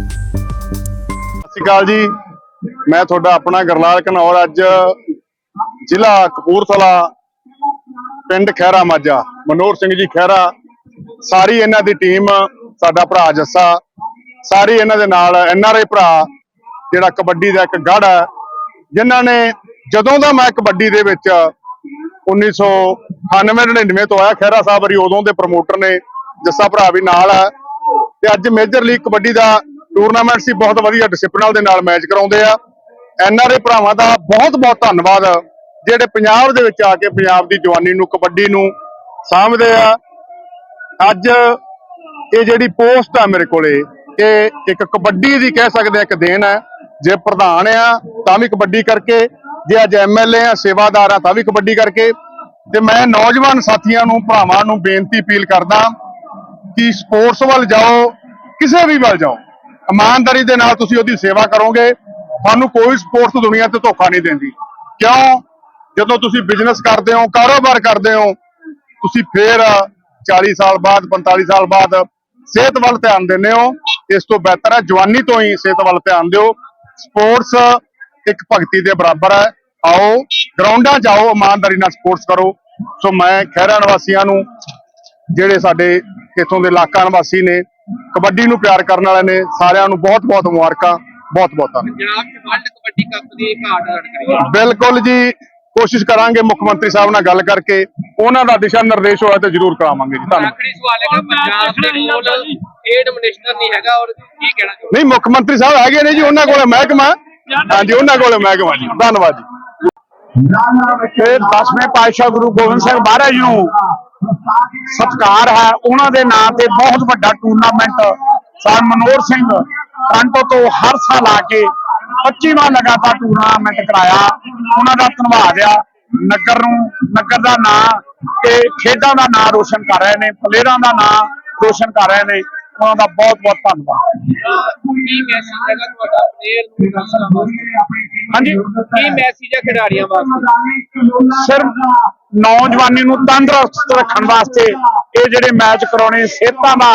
ਸਤਿ ਸ਼੍ਰੀ ਅਕਾਲ ਜੀ। ਮੈਂ ਤੁਹਾਡਾ ਆਪਣਾ ਗਰਲਾਲ ਘਨੌਰ ਅੱਜ ਜ਼ਿਲ੍ਹਾ ਕਪੂਰਥਲਾ ਪਿੰਡ ਖਹਿਰਾ ਮਾਜਾ ਮਨੋਹਰ ਸਿੰਘ ਜੀ ਖਹਿਰਾ, ਸਾਰੀ ਇਹਨਾਂ ਦੀ ਟੀਮ ਸਾਡਾ ਭਰਾ ਜੱਸਾ, ਸਾਰੀ ਇਹਨਾਂ ਦੇ ਨਾਲ ਐਨਆਰਆਈ ਭਰਾ, ਜਿਹੜਾ ਕਬੱਡੀ ਦਾ ਇੱਕ ਗੜ ਹੈ, ਜਿਨ੍ਹਾਂ ਨੇ ਜਦੋਂ ਦਾ ਮੈਂ ਕਬੱਡੀ ਦੇ ਵਿੱਚ 1998-99 ਤੋਂ ਆਇਆ, ਖਹਿਰਾ ਸਾਹਿਬ ਵਰੀ ਉਦੋਂ ਦੇ ਪ੍ਰਮੋਟਰ ਨੇ, ਜੱਸਾ ਭਰਾ ਵੀ ਨਾਲ ਹੈ। ਤੇ ਅੱਜ ਮੇਜਰ ਲੀਗ ਕਬੱਡੀ ਦਾ ਟੂਰਨਾਮੈਂਟ ਸੀ, ਬਹੁਤ ਵਧੀਆ ਡਿਸਪਲਿਨ ਦੇ ਨਾਲ ਮੈਚ ਕਰਾਉਂਦੇ ਆ। ਐਨਆਰਏ ਭਰਾਵਾਂ ਦਾ ਬਹੁਤ ਬਹੁਤ ਧੰਨਵਾਦ। ਜਿਹੜੇ ਪੰਜਾਬ ਦੇ ਵਿੱਚ ਆ ਕੇ ਪੰਜਾਬ ਦੀ ਜਵਾਨੀ ਨੂੰ, ਕਬੱਡੀ ਨੂੰ ਸਾਂਭਦੇ ਆ। ਅੱਜ ਇਹ ਜਿਹੜੀ ਪੋਸਟ ਆ ਮੇਰੇ ਕੋਲੇ, ਇਹ ਇੱਕ ਕਬੱਡੀ ਦੀ ਕਹਿ ਸਕਦੇ ਆ, ਇੱਕ ਦੇਣ ਹੈ ਜੇ ਪ੍ਰਧਾਨ ਆ, ਤਾਂ ਵੀ ਕਬੱਡੀ ਕਰਕੇ। ਜੇ ਅੱਜ ਐਮਐਲਏ ਆ, ਸੇਵਾਦਾਰ ਆ, ਤਾਂ ਵੀ ਕਬੱਡੀ ਕਰਕੇ। ਤੇ ਮੈਂ ਨੌਜਵਾਨ ਸਾਥੀਆਂ ਨੂੰ, ਭਰਾਵਾਂ ਨੂੰ ਬੇਨਤੀ ਅਪੀਲ ਕਰਦਾ ਕਿ ਸਪੋਰਟਸ ਵੱਲ ਜਾਓ, ਕਿਸੇ ਵੀ ਵੱਲ ਜਾਓ। ਇਮਾਨਦਾਰੀ ਦੇ ਨਾਲ ਤੁਸੀਂ ਉਹਦੀ ਸੇਵਾ ਕਰੋਗੇ, ਤੁਹਾਨੂੰ ਕੋਈ ਸਪੋਰਟਸ ਦੁਨੀਆ ਤੇ ਧੋਖਾ ਨਹੀਂ ਦਿੰਦੀ। ਕਿਉਂ? ਜਦੋਂ ਤੁਸੀਂ ਬਿਜ਼ਨਸ ਕਰਦੇ ਹੋ, ਕਾਰੋਬਾਰ ਕਰਦੇ ਹੋ, ਤੁਸੀਂ ਫੇਰ 40 ਸਾਲ ਬਾਅਦ 45 ਸਾਲ ਬਾਅਦ ਸਿਹਤ ਵੱਲ ਧਿਆਨ ਦਿੰਦੇ ਹੋ। ਇਸ ਤੋਂ ਬਿਹਤਰ ਹੈ, ਜਵਾਨੀ ਤੋਂ ਹੀ ਸਿਹਤ ਵੱਲ ਧਿਆਨ ਦਿਓ। ਸਪੋਰਟਸ ਇੱਕ ਭਗਤੀ ਦੇ ਬਰਾਬਰ ਹੈ। ਆਓ, ਗਰਾਊਂਡਾਂ 'ਚ ਆਓ, ਇਮਾਨਦਾਰੀ ਨਾਲ ਸਪੋਰਟਸ ਕਰੋ। ਸੋ ਮੈਂ ਖਹਿਰਾ ਨਿਵਾਸੀਆਂ ਨੂੰ, ਜਿਹੜੇ ਸਾਡੇ ਇੱਥੋਂ ਦੇ ਇਲਾਕਾ ਨਿਵਾਸੀ ਨੇ ਕਬੱਡੀ ਨੂੰ ਪਿਆਰ ਕਰਨ ਵਾਲੇ ਨੇ ਸਾਰਿਆਂ ਨੂੰ ਬਹੁਤ ਬਹੁਤ ਮੁਬਾਰਕਾਂ ਬਹੁਤ ਬਹੁਤ ਧੰਨਵਾਦ। ਪੰਜਾਬ ਚ ਵਰਲਡ ਕਬੱਡੀ ਕੱਪ ਦੀ ਘਾਟ ਰੜ ਕਰੀ ਹੈ। ਬਿਲਕੁਲ ਜੀ ਕੋਸ਼ਿਸ਼ ਕਰਾਂਗੇ ਮੁੱਖ ਮੰਤਰੀ ਸਾਹਿਬ ਨਾਲ ਗੱਲ ਕਰਕੇ ਉਹਨਾਂ ਦਾ ਦਿਸ਼ਾ ਨਿਰਦੇਸ਼ ਹੋਇਆ ਤੇ ਜ਼ਰੂਰ ਕਰਾਵਾਂਗੇ ਜੀ ਧੰਨਵਾਦ। ਆਖਰੀ ਸਵਾਲ ਹੈਗਾ ਪੰਜਾਬ ਦੇ ਕੋਲ ਏਡ ਮਿਨਿਸਟਰ ਨਹੀਂ ਹੈਗਾ ਔਰ ਕੀ ਕਹਿਣਾ ਚਾਹੁੰਦੇ ਨਹੀਂ ਮੁੱਖ ਮੰਤਰੀ ਸਾਹਿਬ ਹੈਗੇ ਨੇ ਜੀ ਉਹਨਾਂ ਕੋਲੇ ਮਹਿਕਮਾ ਹਾਂਜੀ ਉਹਨਾਂ ਕੋਲੇ ਮਹਿਕਮਾ ਜੀ। ਧੰਨਵਾਦ ਜੀ। ਤੇ 10ਵੇਂ ਪਾਤਸ਼ਾਹ ਗੁਰੂ ਗੋਬਿੰਦ ਸਿੰਘ ਮਹਾਰਾਜ ਨੂੰ ਸਤਕਾਰ ਹੈ ਉਹਨਾਂ ਦੇ ਨਾਂ ਤੇ ਬਹੁਤ ਵੱਡਾ ਟੂਰਨਾਮੈਂਟ ਸਰ ਮਨੋਹਰ ਸਿੰਘ ਟਾਂਟੋ ਤੋਂ ਹਰ ਸਾਲ ਆ ਕੇ 25ਵਾਂ ਲਗਾਤਾਰ ਟੂਰਨਾਮੈਂਟ ਕਰਾਇਆ। ਉਹਨਾਂ ਦਾ ਧੰਨਵਾਦ ਆ। ਨਗਰ ਨੂੰ ਨਗਰ ਦਾ ਨਾਂ ਤੇ ਖੇਡਾਂ ਦਾ ਨਾਂ ਰੋਸ਼ਨ ਕਰ ਰਹੇ ਨੇ ਪਲੇਅਰਾਂ ਦਾ ਨਾਂ ਰੋਸ਼ਨ ਕਰ ਰਹੇ ਨੇ। ਉਹਨਾਂ ਦਾ ਬਹੁਤ ਬਹੁਤ ਧੰਨਵਾਦ। ਕੀ ਮੈਸੇਜ ਹੈਗਾ ਤੁਹਾਡਾ? ਪਲੇਅਰ ਨੂੰ ਹਾਂਜੀ। ਕੀ ਮੈਸੇਜ ਹੈ ਖਿਡਾਰੀਆਂ ਵਾਸਤੇ? ਸਿਰਫ ਨੌਜਵਾਨੀ ਨੂੰ ਤੰਦਰੁਸਤ ਰੱਖਣ ਵਾਸਤੇ ਇਹ ਜਿਹੜੇ ਮੈਚ ਕਰਾਉਣੇ ਸਿਹਤਾਂ ਦਾ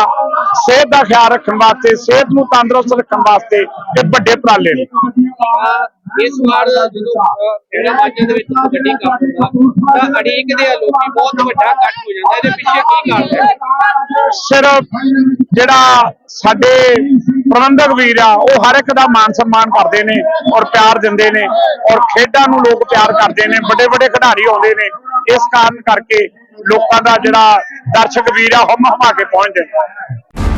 ਸਿਹਤ ਦਾ ਖਿਆਲ ਰੱਖਣ ਵਾਸਤੇ ਸਿਹਤ ਨੂੰ ਤੰਦਰੁਸਤ ਰੱਖਣ ਵਾਸਤੇ ਇਹ ਵੱਡੇ ਉਪਰਾਲੇ ਨੇ। ਇਸ ਵਾਰ ਜਦੋਂ ਜਿਹੜੇ ਮਾਝੇ ਦੇ ਵਿੱਚ ਕਬੱਡੀ ਕੱਪ ਤਾਂ ਅੜੀਕ ਦੇ ਲੋਕੀ ਬਹੁਤ ਵੱਡਾ ਇਕੱਠ ਹੋ ਜਾਂਦਾ। ਇਹਦੇ ਪਿੱਛੇ ਕੀ ਕਾਰਨ ਹੈ? ਸਿਰਫ ਜਿਹੜਾ ਸਾਡੇ ਪ੍ਰਬੰਧਕ ਵੀਰ ਆ, ਉਹ ਹਰ ਇੱਕ ਦਾ ਮਾਨ ਸਨਮਾਨ ਕਰਦੇ ਨੇ ਔਰ ਪਿਆਰ ਦਿੰਦੇ ਨੇ ਔਰ ਖੇਡਾਂ ਨੂੰ ਲੋਕ ਪਿਆਰ ਕਰਦੇ ਨੇ ਵੱਡੇ ਵੱਡੇ ਖਿਡਾਰੀ ਆਉਂਦੇ ਨੇ। ਇਸ ਕਾਰਨ ਕਰਕੇ ਲੋਕਾਂ ਦਾ ਜਿਹੜਾ ਦਰਸ਼ਕ ਵੀਰ ਆ ਹਮ ਹਮਾ ਕੇ ਪਹੁੰਚਦੇ ਨੇ